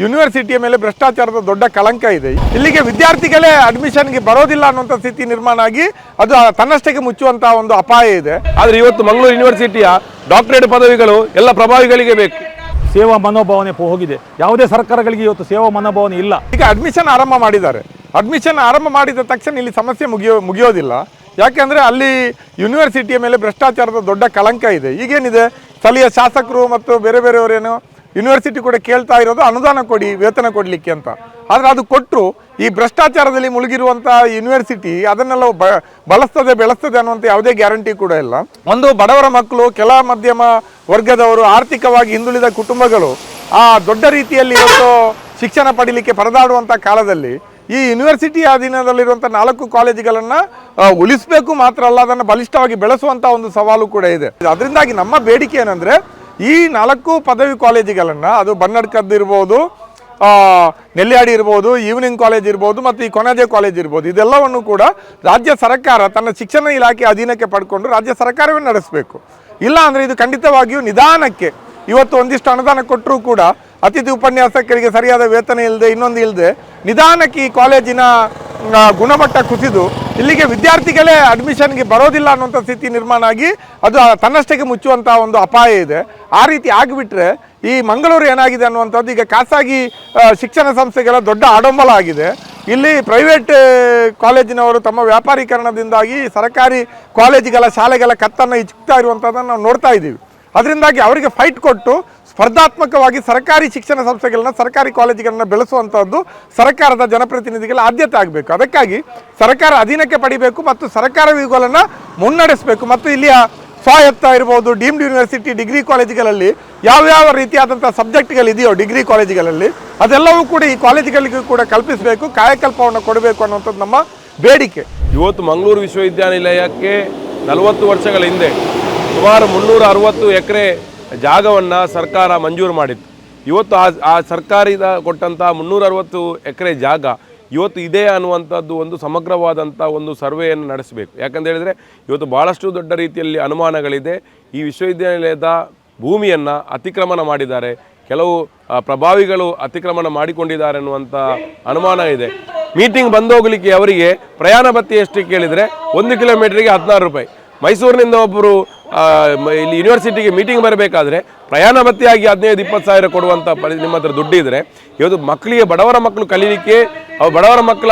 ಯೂನಿವರ್ಸಿಟಿಯ ಮೇಲೆ ಭ್ರಷ್ಟಾಚಾರದ ದೊಡ್ಡ ಕಳಂಕ ಇದೆ. ಇಲ್ಲಿಗೆ ವಿದ್ಯಾರ್ಥಿಗಳೇ ಅಡ್ಮಿಷನ್ಗೆ ಬರೋದಿಲ್ಲ ಅನ್ನುವಂಥ ಸ್ಥಿತಿ ನಿರ್ಮಾಣ ಆಗಿ ಅದು ತನ್ನಷ್ಟಕ್ಕೆ ಮುಚ್ಚುವಂತಹ ಒಂದು ಅಪಾಯ ಇದೆ. ಆದರೆ ಇವತ್ತು ಮಂಗಳೂರು ಯೂನಿವರ್ಸಿಟಿಯ ಡಾಕ್ಟರೇಟ್ ಪದವಿಗಳು ಎಲ್ಲ ಪ್ರಭಾವಿಗಳಿಗೆ ಬೇಕು. ಸೇವಾ ಮನೋಭಾವನೆ ಪೋ- ಹೋಗಿದೆ. ಯಾವುದೇ ಸರ್ಕಾರಗಳಿಗೆ ಇವತ್ತು ಸೇವಾ ಮನೋಭಾವನೆ ಇಲ್ಲ. ಈಗ ಅಡ್ಮಿಷನ್ ಆರಂಭ ಮಾಡಿದ್ದಾರೆ. ಅಡ್ಮಿಷನ್ ಆರಂಭ ಮಾಡಿದ ತಕ್ಷಣ ಇಲ್ಲಿ ಸಮಸ್ಯೆ ಮುಗಿಯೋ ಮುಗಿಯೋದಿಲ್ಲ. ಯಾಕೆಂದ್ರೆ ಅಲ್ಲಿ ಯೂನಿವರ್ಸಿಟಿಯ ಮೇಲೆ ಭ್ರಷ್ಟಾಚಾರದ ದೊಡ್ಡ ಕಳಂಕ ಇದೆ. ಈಗೇನಿದೆ? ಸ್ಥಳೀಯ ಶಾಸಕರು ಮತ್ತು ಬೇರೆ ಬೇರೆಯವರೇನು ಯೂನಿವರ್ಸಿಟಿ ಕೂಡ ಕೇಳ್ತಾ ಇರೋದು ಅನುದಾನ ಕೊಡಿ, ವೇತನ ಕೊಡಲಿಕ್ಕೆ ಅಂತ. ಆದರೆ ಅದು ಕೊಟ್ಟರು ಈ ಭ್ರಷ್ಟಾಚಾರದಲ್ಲಿ ಮುಳುಗಿರುವಂಥ ಯೂನಿವರ್ಸಿಟಿ ಅದನ್ನೆಲ್ಲ ಬ, ಬಳಸ್ತದೆ, ಬೆಳೆಸ್ತದೆ ಅನ್ನುವಂಥ ಯಾವುದೇ ಗ್ಯಾರಂಟಿ ಕೂಡ ಇಲ್ಲ. ಒಂದು ಬಡವರ ಮಕ್ಕಳು, ಕೆಲ ಮಧ್ಯಮ ವರ್ಗದವರು, ಆರ್ಥಿಕವಾಗಿ ಹಿಂದುಳಿದ ಕುಟುಂಬಗಳು ಆ ದೊಡ್ಡ ರೀತಿಯಲ್ಲಿ ಇವತ್ತು ಶಿಕ್ಷಣ ಪಡೀಲಿಕ್ಕೆ ಪರದಾಡುವಂಥ ಕಾಲದಲ್ಲಿ ಈ ಯೂನಿವರ್ಸಿಟಿ ಅಧೀನದಲ್ಲಿರುವಂಥ ನಾಲ್ಕು ಕಾಲೇಜುಗಳನ್ನು ಉಳಿಸಬೇಕು ಮಾತ್ರ ಅಲ್ಲ, ಅದನ್ನು ಬಲಿಷ್ಠವಾಗಿ ಬೆಳೆಸುವಂಥ ಒಂದು ಸವಾಲು ಕೂಡ ಇದೆ. ಅದರಿಂದಾಗಿ ನಮ್ಮ ಬೇಡಿಕೆ ಏನಂದರೆ ಈ ನಾಲ್ಕು ಪದವಿ ಕಾಲೇಜುಗಳನ್ನು ಅದು ಬನ್ನಡ್ಕದ್ದು ಇರ್ಬೋದು ಆ, ನೆಲ್ಯಾಡಿ ಇರ್ಬೋದು ಈವ್ನಿಂಗ್ ಕಾಲೇಜ್ ಇರ್ಬೋದು ಮತ್ತು ಈ ಕೊನಜೆ ಕಾಲೇಜ್ ಇರ್ಬೋದು ಇದೆಲ್ಲವನ್ನು ಕೂಡ ರಾಜ್ಯ ಸರ್ಕಾರ ತನ್ನ ಶಿಕ್ಷಣ ಇಲಾಖೆ ಅಧೀನಕ್ಕೆ ಪಡ್ಕೊಂಡು ರಾಜ್ಯ ಸರ್ಕಾರವೇ ನಡೆಸಬೇಕು. ಇಲ್ಲ ಅಂದರೆ ಇದು ಖಂಡಿತವಾಗಿಯೂ ನಿಧಾನಕ್ಕೆ ಇವತ್ತು ಒಂದಿಷ್ಟು ಅನುದಾನ ಕೊಟ್ಟರೂ ಕೂಡ ಅತಿಥಿ ಉಪನ್ಯಾಸಕರಿಗೆ ಸರಿಯಾದ ವೇತನ ಇಲ್ಲದೆ ಇನ್ನೊಂದು ಇಲ್ಲದೆ ನಿಧಾನಕ್ಕೆ ಈ ಕಾಲೇಜಿನ ಗುಣಮಟ್ಟ ಕುಸಿದು ಇಲ್ಲಿಗೆ ವಿದ್ಯಾರ್ಥಿಗಳೇ ಅಡ್ಮಿಷನ್ಗೆ ಬರೋದಿಲ್ಲ ಅನ್ನುವಂಥ ಸ್ಥಿತಿ ನಿರ್ಮಾಣ ಆಗಿ ಅದು ತನ್ನಷ್ಟಕ್ಕೆ ಮುಚ್ಚುವಂಥ ಒಂದು ಅಪಾಯ ಇದೆ. ಆ ರೀತಿ ಆಗಿಬಿಟ್ರೆ ಈ ಮಂಗಳೂರು ಏನಾಗಿದೆ ಅನ್ನುವಂಥದ್ದು ಈಗ ಖಾಸಗಿ ಶಿಕ್ಷಣ ಸಂಸ್ಥೆಗಳ ದೊಡ್ಡ ಆಡಂಬಲ ಆಗಿದೆ. ಇಲ್ಲಿ ಪ್ರೈವೇಟ್ ಕಾಲೇಜಿನವರು ತಮ್ಮ ವ್ಯಾಪಾರೀಕರಣದಿಂದಾಗಿ ಸರ್ಕಾರಿ ಕಾಲೇಜುಗಳ ಶಾಲೆಗಳ ಕತ್ತನ್ನು ಇಚ್ತಾ ಇರುವಂಥದ್ದನ್ನು ನಾವು ನೋಡ್ತಾ ಇದ್ದೀವಿ. ಅದರಿಂದಾಗಿ ಅವರಿಗೆ ಫೈಟ್ ಕೊಟ್ಟು ಸ್ಪರ್ಧಾತ್ಮಕವಾಗಿ ಸರ್ಕಾರಿ ಶಿಕ್ಷಣ ಸಂಸ್ಥೆಗಳನ್ನ, ಸರ್ಕಾರಿ ಕಾಲೇಜುಗಳನ್ನ ಬೆಳೆಸುವಂಥದ್ದು ಸರ್ಕಾರದ ಜನಪ್ರತಿನಿಧಿಗಳ ಆದ್ಯತೆ ಆಗಬೇಕು. ಅದಕ್ಕಾಗಿ ಸರ್ಕಾರ ಅಧೀನಕ್ಕೆ ಪಡಿಬೇಕು ಮತ್ತು ಸರ್ಕಾರ ಇವುಗಳನ್ನು ಮುನ್ನಡೆಸಬೇಕು. ಮತ್ತು ಇಲ್ಲಿಯ ಸ್ವಾಯತ್ತ ಇರ್ಬೋದು, ಡೀಮ್ಡ್ ಯೂನಿವರ್ಸಿಟಿ, ಡಿಗ್ರಿ ಕಾಲೇಜುಗಳಲ್ಲಿ ಯಾವ್ಯಾವ ರೀತಿಯಾದಂಥ ಸಬ್ಜೆಕ್ಟ್ಗಳಿದೆಯೋ, ಡಿಗ್ರಿ ಕಾಲೇಜುಗಳಲ್ಲಿ ಅದೆಲ್ಲವೂ ಕೂಡ ಈ ಕಾಲೇಜುಗಳಿಗೂ ಕೂಡ ಕಲ್ಪಿಸಬೇಕು, ಕಾಯಕಲ್ಪವನ್ನು ಕೊಡಬೇಕು ಅನ್ನುವಂಥದ್ದು ನಮ್ಮ ಬೇಡಿಕೆ. ಇವತ್ತು ಮಂಗಳೂರು ವಿಶ್ವವಿದ್ಯಾನಿಲಯಕ್ಕೆ ನಲವತ್ತು ವರ್ಷಗಳ ಹಿಂದೆ ಸುಮಾರು ಮುನ್ನೂರ ಅರವತ್ತು ಎಕರೆ ಜಾಗವನ್ನು ಸರ್ಕಾರ ಮಂಜೂರು ಮಾಡಿತ್ತು. ಇವತ್ತು ಆ ಆ ಸರ್ಕಾರದ ಕೊಟ್ಟಂಥ ಮುನ್ನೂರ ಅರವತ್ತು ಎಕರೆ ಜಾಗ ಇವತ್ತು ಇದೆ ಅನ್ನುವಂಥದ್ದು ಒಂದು ಸಮಗ್ರವಾದಂಥ ಒಂದು ಸರ್ವೆಯನ್ನು ನಡೆಸಬೇಕು. ಯಾಕಂತ ಹೇಳಿದರೆ ಇವತ್ತು ಭಾಳಷ್ಟು ದೊಡ್ಡ ರೀತಿಯಲ್ಲಿ ಅನುಮಾನಗಳಿದೆ. ಈ ವಿಶ್ವವಿದ್ಯಾನಿಲಯದ ಭೂಮಿಯನ್ನು ಅತಿಕ್ರಮಣ ಮಾಡಿದ್ದಾರೆ. ಕೆಲವು ಪ್ರಭಾವಿಗಳು ಅತಿಕ್ರಮಣ ಮಾಡಿಕೊಂಡಿದ್ದಾರೆ ಅನ್ನುವಂಥ ಅನುಮಾನ ಇದೆ. ಮೀಟಿಂಗ್ ಬಂದೋಗಲಿಕ್ಕೆ ಅವರಿಗೆ ಪ್ರಯಾಣ ಭತ್ಯೆ ಎಷ್ಟು ಕೇಳಿದರೆ ಒಂದು ಕಿಲೋಮೀಟ್ರಿಗೆ ಹದಿನಾರು ರೂಪಾಯಿ. ಮೈಸೂರಿನಿಂದ ಒಬ್ಬರು ಇಲ್ಲಿ ಯೂನಿವರ್ಸಿಟಿಗೆ ಮೀಟಿಂಗ್ ಬರಬೇಕಾದ್ರೆ ಪ್ರಯಾಣ ಭತ್ತೆಯಾಗಿ ಹದಿನೈದು, ಇಪ್ಪತ್ತು ಸಾವಿರ ಕೊಡುವಂಥ ಪರಿ, ನಿಮ್ಮ ಹತ್ರ ದುಡ್ಡಿದ್ರೆ, ಇವತ್ತು ಮಕ್ಕಳಿಗೆ ಬಡವರ ಮಕ್ಕಳು ಕಲೀಲಿಕ್ಕೆ ಅವ್ರು ಬಡವರ ಮಕ್ಕಳ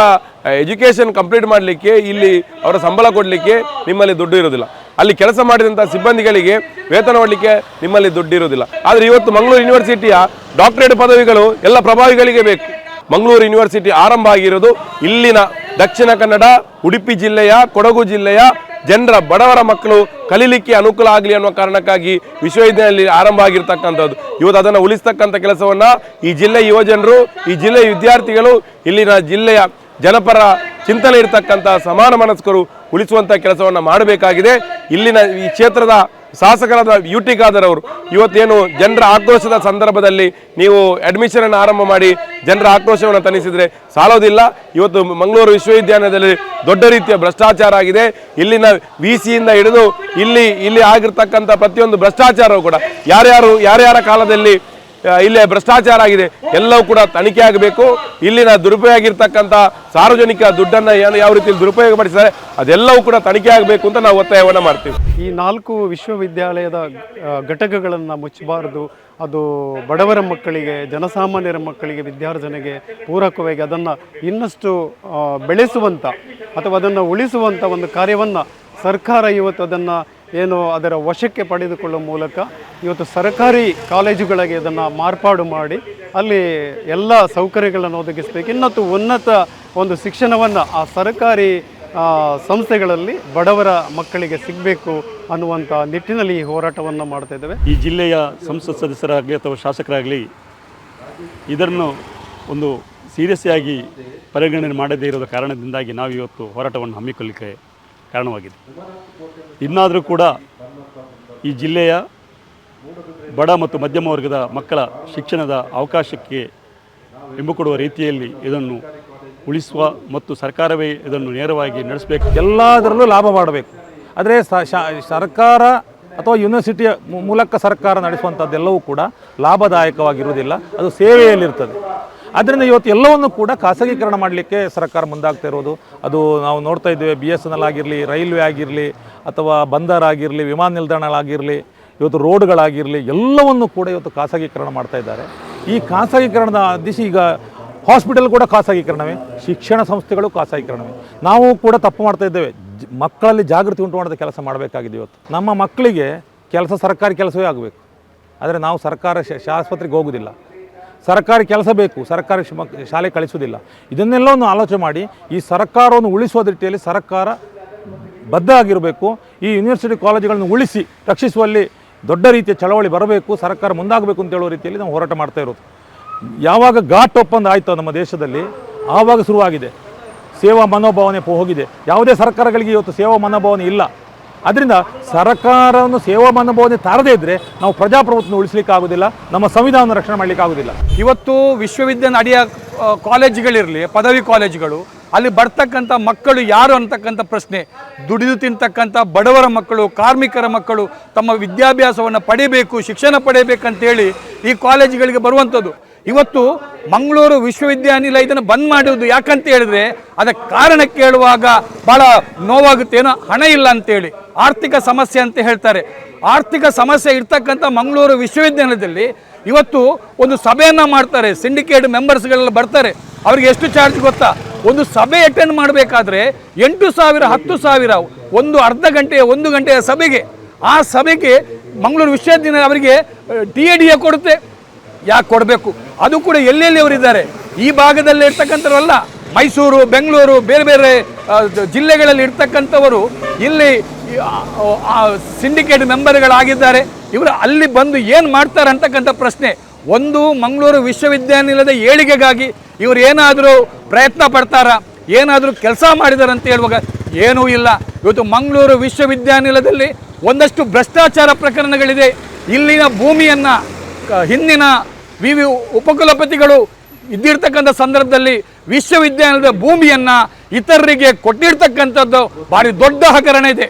ಎಜುಕೇಷನ್ ಕಂಪ್ಲೀಟ್ ಮಾಡಲಿಕ್ಕೆ, ಇಲ್ಲಿ ಅವರ ಸಂಬಳ ಕೊಡಲಿಕ್ಕೆ ನಿಮ್ಮಲ್ಲಿ ದುಡ್ಡು ಇರೋದಿಲ್ಲ ಅಲ್ಲಿ ಕೆಲಸ ಮಾಡಿದಂಥ ಸಿಬ್ಬಂದಿಗಳಿಗೆ ವೇತನ ಕೊಡಲಿಕ್ಕೆ ನಿಮ್ಮಲ್ಲಿ ದುಡ್ಡು ಇರೋದಿಲ್ಲ ಆದರೆ ಇವತ್ತು ಮಂಗಳೂರು ಯೂನಿವರ್ಸಿಟಿಯ ಡಾಕ್ಟರೇಟ್ ಪದವಿಗಳು ಎಲ್ಲ ಪ್ರಭಾವಿಗಳಿಗೆ ಬೇಕು. ಮಂಗಳೂರು ಯೂನಿವರ್ಸಿಟಿ ಆರಂಭ ಆಗಿರೋದು ಇಲ್ಲಿನ ದಕ್ಷಿಣ ಕನ್ನಡ, ಉಡುಪಿ ಜಿಲ್ಲೆಯ, ಕೊಡಗು ಜಿಲ್ಲೆಯ ಜನರ ಬಡವರ ಮಕ್ಕಳು ಕಲೀಲಿಕ್ಕೆ ಅನುಕೂಲ ಆಗಲಿ ಅನ್ನೋ ಕಾರಣಕ್ಕಾಗಿ ವಿಶ್ವವಿದ್ಯಾಲಯ ಆರಂಭ ಆಗಿರ್ತಕ್ಕಂಥದ್ದು. ಇವತ್ತು ಅದನ್ನು ಉಳಿಸ್ತಕ್ಕಂಥ ಕೆಲಸವನ್ನು ಈ ಜಿಲ್ಲೆಯ ಯುವಜನರು ಈ ಜಿಲ್ಲೆಯ ವಿದ್ಯಾರ್ಥಿಗಳು, ಇಲ್ಲಿನ ಜಿಲ್ಲೆಯ ಜನಪರ ಚಿಂತನೆ ಇರತಕ್ಕಂಥ ಸಮಾನ ಮನಸ್ಕರು ಉಳಿಸುವಂಥ ಕೆಲಸವನ್ನು ಮಾಡಬೇಕಾಗಿದೆ. ಇಲ್ಲಿನ ಈ ಕ್ಷೇತ್ರದ ಶಾಸಕರಾದ ಯು ಟಿ ಖಾದರ್ ಅವರು, ಇವತ್ತೇನು ಜನರ ಆಕ್ರೋಶದ ಸಂದರ್ಭದಲ್ಲಿ ನೀವು ಅಡ್ಮಿಷನ್ ಅನ್ನು ಆರಂಭ ಮಾಡಿ ಜನರ ಆಕ್ರೋಶವನ್ನು ತನಿಸಿದ್ರೆ ಸಾಲೋದಿಲ್ಲ. ಇವತ್ತು ಮಂಗಳೂರು ವಿಶ್ವವಿದ್ಯಾಲಯದಲ್ಲಿ ದೊಡ್ಡ ರೀತಿಯ ಭ್ರಷ್ಟಾಚಾರ ಆಗಿದೆ. ಇಲ್ಲಿನ ವಿ ಸಿಯಿಂದ ಹಿಡಿದು ಇಲ್ಲಿ ಇಲ್ಲಿ ಆಗಿರ್ತಕ್ಕಂಥ ಪ್ರತಿಯೊಂದು ಭ್ರಷ್ಟಾಚಾರವು ಕೂಡ ಯಾರ್ಯಾರು, ಯಾರ್ಯಾರ ಕಾಲದಲ್ಲಿ ಇಲ್ಲಿ ಭ್ರಷ್ಟಾಚಾರ ಆಗಿದೆ. ಎಲ್ಲವೂ ಕೂಡ ತನಿಖೆ ಆಗಬೇಕು. ಇಲ್ಲಿನ ದುರುಪಯೋಗ ಇರ್ತಕ್ಕಂಥ ಸಾರ್ವಜನಿಕ ದುಡ್ಡನ್ನು ಏನು ಯಾವ ರೀತಿಯಲ್ಲಿ ದುರುಪಯೋಗ ಪಡಿಸಿದ್ದಾರೆ ಅದೆಲ್ಲವೂ ಕೂಡ ತನಿಖೆ ಆಗಬೇಕು ಅಂತ ನಾವು ಒತ್ತಾಯವನ್ನು ಮಾಡ್ತೀವಿ. ಈ ನಾಲ್ಕು ವಿಶ್ವವಿದ್ಯಾಲಯದ ಘಟಕಗಳನ್ನು ಮುಚ್ಚಬಾರದು, ಅದು ಬಡವರ ಮಕ್ಕಳಿಗೆ, ಜನಸಾಮಾನ್ಯರ ಮಕ್ಕಳಿಗೆ, ವಿದ್ಯಾರ್ಜನೆಗೆ ಪೂರಕವಾಗಿ ಅದನ್ನು ಇನ್ನಷ್ಟು ಬೆಳೆಸುವಂಥ ಅಥವಾ ಅದನ್ನು ಉಳಿಸುವಂಥ ಒಂದು ಕಾರ್ಯವನ್ನು ಸರ್ಕಾರ ಇವತ್ತು ಅದನ್ನು ಏನು ಅದರ ವಶಕ್ಕೆ ಪಡೆದುಕೊಳ್ಳುವ ಮೂಲಕ ಇವತ್ತು ಸರ್ಕಾರಿ ಕಾಲೇಜುಗಳಿಗೆ ಇದನ್ನು ಮಾರ್ಪಾಡು ಮಾಡಿ ಅಲ್ಲಿ ಎಲ್ಲ ಸೌಕರ್ಯಗಳನ್ನು ಒದಗಿಸಬೇಕು. ಇನ್ನತ್ತು ಉನ್ನತ ಒಂದು ಶಿಕ್ಷಣವನ್ನು ಆ ಸರ್ಕಾರಿ ಸಂಸ್ಥೆಗಳಲ್ಲಿ ಬಡವರ ಮಕ್ಕಳಿಗೆ ಸಿಗಬೇಕು ಅನ್ನುವಂಥ ನಿಟ್ಟಿನಲ್ಲಿ ಈ ಹೋರಾಟವನ್ನು ಮಾಡ್ತಾ ಇದ್ದೇವೆ. ಈ ಜಿಲ್ಲೆಯ ಸಂಸತ್ ಸದಸ್ಯರಾಗಲಿ ಅಥವಾ ಶಾಸಕರಾಗಲಿ ಇದನ್ನು ಒಂದು ಸೀರಿಯಸ್ ಆಗಿ ಪರಿಗಣನೆ ಮಾಡದೇ ಇರೋದ ಕಾರಣದಿಂದಾಗಿ ನಾವು ಇವತ್ತು ಹೋರಾಟವನ್ನು ಹಮ್ಮಿಕೊಳ್ಳಲಿಕ್ಕೆ ಕಾರಣವಾಗಿದೆ. ಇನ್ನಾದರೂ ಕೂಡ ಈ ಜಿಲ್ಲೆಯ ಬಡ ಮತ್ತು ಮಧ್ಯಮ ವರ್ಗದ ಮಕ್ಕಳ ಶಿಕ್ಷಣದ ಅವಕಾಶಕ್ಕೆ ಹೆಮ್ಮೆ ಕೊಡುವ ರೀತಿಯಲ್ಲಿ ಇದನ್ನು ಉಳಿಸುವ ಮತ್ತು ಸರ್ಕಾರವೇ ಇದನ್ನು ನೇರವಾಗಿ ನಡೆಸಬೇಕು. ಎಲ್ಲದರಲ್ಲೂ ಲಾಭ ಮಾಡಬೇಕು. ಆದರೆ ಸರ್ಕಾರ ಅಥವಾ ಯೂನಿವರ್ಸಿಟಿಯ ಮೂಲಕ ಸರ್ಕಾರ ನಡೆಸುವಂಥದ್ದೆಲ್ಲವೂ ಕೂಡ ಲಾಭದಾಯಕವಾಗಿರುವುದಿಲ್ಲ. ಅದು ಸೇವೆಯಲ್ಲಿರ್ತದೆ. ಆದ್ದರಿಂದ ಇವತ್ತು ಎಲ್ಲವನ್ನು ಕೂಡ ಖಾಸಗೀಕರಣ ಮಾಡಲಿಕ್ಕೆ ಸರ್ಕಾರ ಮುಂದಾಗ್ತಾ ಇರೋದು. ಅದು ನಾವು ನೋಡ್ತಾ ಇದ್ದೇವೆ ಬಿ ಎಸ್ ಎನ್ ಎಲ್ ಆಗಿರಲಿ, ರೈಲ್ವೆ ಆಗಿರಲಿ, ಅಥವಾ ಬಂದರ್ ಆಗಿರಲಿ, ವಿಮಾನ ನಿಲ್ದಾಣಗಳಾಗಿರಲಿ, ಇವತ್ತು ರೋಡ್ಗಳಾಗಿರಲಿ, ಎಲ್ಲವನ್ನು ಕೂಡ ಇವತ್ತು ಖಾಸಗೀಕರಣ ಮಾಡ್ತಾ ಇದ್ದಾರೆ. ಈ ಖಾಸಗೀಕರಣದ ದಿಶೆ ಈಗ ಹಾಸ್ಪಿಟಲ್ ಕೂಡ ಖಾಸಗೀಕರಣವೇ, ಶಿಕ್ಷಣ ಸಂಸ್ಥೆಗಳು ಖಾಸಗೀಕರಣವೇ. ನಾವು ಕೂಡ ತಪ್ಪು ಮಾಡ್ತಾ ಇದ್ದೇವೆ. ಮಕ್ಕಳಲ್ಲಿ ಜಾಗೃತಿ ಉಂಟು ಮಾಡೋದ ಕೆಲಸ ಮಾಡಬೇಕಾಗಿದೆ ಇವತ್ತು. ನಮ್ಮ ಮಕ್ಕಳಿಗೆ ಕೆಲಸ ಸರ್ಕಾರಿ ಕೆಲಸವೇ ಆಗಬೇಕು. ಆದರೆ ನಾವು ಸರ್ಕಾರ ಶಾಸ್ಪತ್ರೆಗೆ ಹೋಗೋದಿಲ್ಲ. ಸರ್ಕಾರಿ ಕೆಲಸ ಬೇಕು, ಸರ್ಕಾರಿ ಶಾಲೆ ಕಳಿಸೋದಿಲ್ಲ ಕಳಿಸುವುದಿಲ್ಲ ಇದನ್ನೆಲ್ಲವನ್ನು ಆಲೋಚನೆ ಮಾಡಿ, ಈ ಸರ್ಕಾರವನ್ನು ಉಳಿಸುವ ದೃಷ್ಟಿಯಲ್ಲಿ ಸರ್ಕಾರ ಬದ್ಧ ಆಗಿರಬೇಕು, ಈ ಯೂನಿವರ್ಸಿಟಿ ಕಾಲೇಜುಗಳನ್ನು ಉಳಿಸಿ, ರಕ್ಷಿಸುವಲ್ಲಿ ದೊಡ್ಡ ರೀತಿಯ ಚಳವಳಿ ಬರಬೇಕು, ಸರ್ಕಾರ ಮುಂದಾಗಬೇಕು ಅಂತ ಹೇಳೋ ರೀತಿಯಲ್ಲಿ ನಾವು ಹೋರಾಟ ಮಾಡ್ತಾ ಇರೋದು. ಯಾವಾಗ ಘಾಟ್ ಒಪ್ಪಂದ ಆಯಿತು ನಮ್ಮ ದೇಶದಲ್ಲಿ, ಆವಾಗ ಶುರುವಾಗಿದೆ. ಸೇವಾ ಮನೋಭಾವನೆ ಹೋಗಿದೆ. ಯಾವುದೇ ಸರ್ಕಾರಗಳಿಗೆ ಇವತ್ತು ಸೇವಾ ಮನೋಭಾವನೆ ಇಲ್ಲ. ಅದರಿಂದ ಸರ್ಕಾರವನ್ನು ಸೇವಾ ಮನೋಭಾವನೆ ತಾರದೇ ಇದ್ದರೆ ನಾವು ಪ್ರಜಾಪ್ರಭುತ್ವ ಉಳಿಸ್ಲಿಕ್ಕೆ ಆಗೋದಿಲ್ಲ ನಮ್ಮ ಸಂವಿಧಾನವನ್ನು ರಕ್ಷಣೆ ಮಾಡಲಿಕ್ಕೆ ಆಗೋದಿಲ್ಲ ಇವತ್ತು ವಿಶ್ವವಿದ್ಯಾಲಯ ಅಡಿಯ ಕಾಲೇಜುಗಳಿರಲಿ, ಪದವಿ ಕಾಲೇಜುಗಳು, ಅಲ್ಲಿ ಬರ್ತಕ್ಕಂಥ ಮಕ್ಕಳು ಯಾರು ಅಂತಕ್ಕಂಥ ಪ್ರಶ್ನೆ, ದುಡಿದು ತಿಂತಕ್ಕಂಥ ಬಡವರ ಮಕ್ಕಳು, ಕಾರ್ಮಿಕರ ಮಕ್ಕಳು ತಮ್ಮ ವಿದ್ಯಾಭ್ಯಾಸವನ್ನು ಪಡಿಬೇಕು, ಶಿಕ್ಷಣ ಪಡೆಯಬೇಕಂತೇಳಿ ಈ ಕಾಲೇಜುಗಳಿಗೆ ಬರುವಂಥದ್ದು. ಇವತ್ತು ಮಂಗಳೂರು ವಿಶ್ವವಿದ್ಯಾನಿಲಯ ಇದನ್ನು ಬಂದ್ ಮಾಡುವುದು ಯಾಕಂತ ಹೇಳಿದ್ರೆ, ಅದಕ್ಕೆ ಕಾರಣ ಕೇಳುವಾಗ ಬಹಳ ನೋವಾಗುತ್ತೇನೋ ಹಣ ಇಲ್ಲ ಅಂತೇಳಿ. ಆರ್ಥಿಕ ಸಮಸ್ಯೆ ಅಂತ ಹೇಳ್ತಾರೆ. ಆರ್ಥಿಕ ಸಮಸ್ಯೆ ಇರ್ತಕ್ಕಂಥ ಮಂಗಳೂರು ವಿಶ್ವವಿದ್ಯಾಲಯದಲ್ಲಿ ಇವತ್ತು ಒಂದು ಸಭೆಯನ್ನು ಮಾಡ್ತಾರೆ. ಸಿಂಡಿಕೇಟ್ ಮೆಂಬರ್ಸ್ಗಳೆಲ್ಲ ಬರ್ತಾರೆ. ಅವ್ರಿಗೆ ಎಷ್ಟು ಚಾರ್ಜ್ ಗೊತ್ತಾ? ಒಂದು ಸಭೆ ಅಟೆಂಡ್ ಮಾಡಬೇಕಾದ್ರೆ ಎಂಟು ಸಾವಿರ, ಹತ್ತು ಸಾವಿರ, ಒಂದು ಅರ್ಧ ಗಂಟೆಯ, ಒಂದು ಗಂಟೆಯ ಸಭೆಗೆ. ಆ ಸಭೆಗೆ ಮಂಗಳೂರು ವಿಶ್ವವಿದ್ಯಾಲಯ ಅವರಿಗೆ ಟಿ ಎ ಡಿ ಎ ಕೊಡುತ್ತೆ. ಯಾಕೆ ಕೊಡಬೇಕು? ಅದು ಕೂಡ ಎಲ್ಲೆಲ್ಲಿ ಅವರಿದ್ದಾರೆ? ಈ ಭಾಗದಲ್ಲಿ ಇರ್ತಕ್ಕಂಥವ್ರಲ್ಲ. ಮೈಸೂರು, ಬೆಂಗಳೂರು, ಬೇರೆ ಬೇರೆ ಜಿಲ್ಲೆಗಳಲ್ಲಿ ಇರ್ತಕ್ಕಂಥವರು ಇಲ್ಲಿ ಸಿಂಡಿಕೇಟ್ ಮೆಂಬರ್ಗಳಾಗಿದ್ದಾರೆ. ಇವರು ಅಲ್ಲಿ ಬಂದು ಏನು ಮಾಡ್ತಾರೆ ಅಂತಕ್ಕಂಥ ಪ್ರಶ್ನೆ. ಒಂದು ಮಂಗಳೂರು ವಿಶ್ವವಿದ್ಯಾನಿಲಯದ ಏಳಿಗೆಗಾಗಿ ಇವರು ಏನಾದರೂ ಪ್ರಯತ್ನ ಪಡ್ತಾರಾ? ಏನಾದರೂ ಕೆಲಸ ಮಾಡಿದಾರೆ ಅಂತ ಹೇಳುವಾಗ ಏನೂ ಇಲ್ಲ. ಇವತ್ತು ಮಂಗಳೂರು ವಿಶ್ವವಿದ್ಯಾನಿಲಯದಲ್ಲಿ ಒಂದಷ್ಟು ಭ್ರಷ್ಟಾಚಾರ ಪ್ರಕರಣಗಳಿದೆ. ಇಲ್ಲಿನ ಭೂಮಿಯನ್ನು ಹಿಂದಿನ ವಿ ವಿ ಉಪಕುಲಪತಿಗಳು ಇದ್ದಿರ್ತಕ್ಕಂಥ ಸಂದರ್ಭದಲ್ಲಿ ವಿಶ್ವವಿದ್ಯಾನಿಲಯದ ಭೂಮಿಯನ್ನು ಇತರರಿಗೆ ಕೊಟ್ಟಿರ್ತಕ್ಕಂಥದ್ದು ಭಾರಿ ದೊಡ್ಡ ಹಗರಣ ಇದೆ.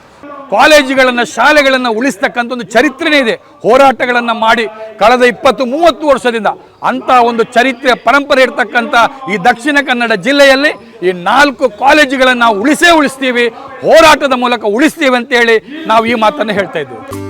ಕಾಲೇಜುಗಳನ್ನು, ಶಾಲೆಗಳನ್ನು ಉಳಿಸ್ತಕ್ಕಂಥ ಒಂದು ಚರಿತ್ರೆನೇ ಇದೆ. ಹೋರಾಟಗಳನ್ನು ಮಾಡಿ ಕಳೆದ ಇಪ್ಪತ್ತು, ಮೂವತ್ತು ವರ್ಷದಿಂದ ಅಂಥ ಒಂದು ಚರಿತ್ರೆ, ಪರಂಪರೆ ಇರ್ತಕ್ಕಂಥ ಈ ದಕ್ಷಿಣ ಕನ್ನಡ ಜಿಲ್ಲೆಯಲ್ಲಿ ಈ ನಾಲ್ಕು ಕಾಲೇಜುಗಳನ್ನು ನಾವು ಉಳಿಸೇ ಉಳಿಸ್ತೀವಿ, ಹೋರಾಟದ ಮೂಲಕ ಉಳಿಸ್ತೀವಿ ಅಂತೇಳಿ ನಾವು ಈ ಮಾತನ್ನು ಹೇಳ್ತಾ ಇದ್ದೀವಿ.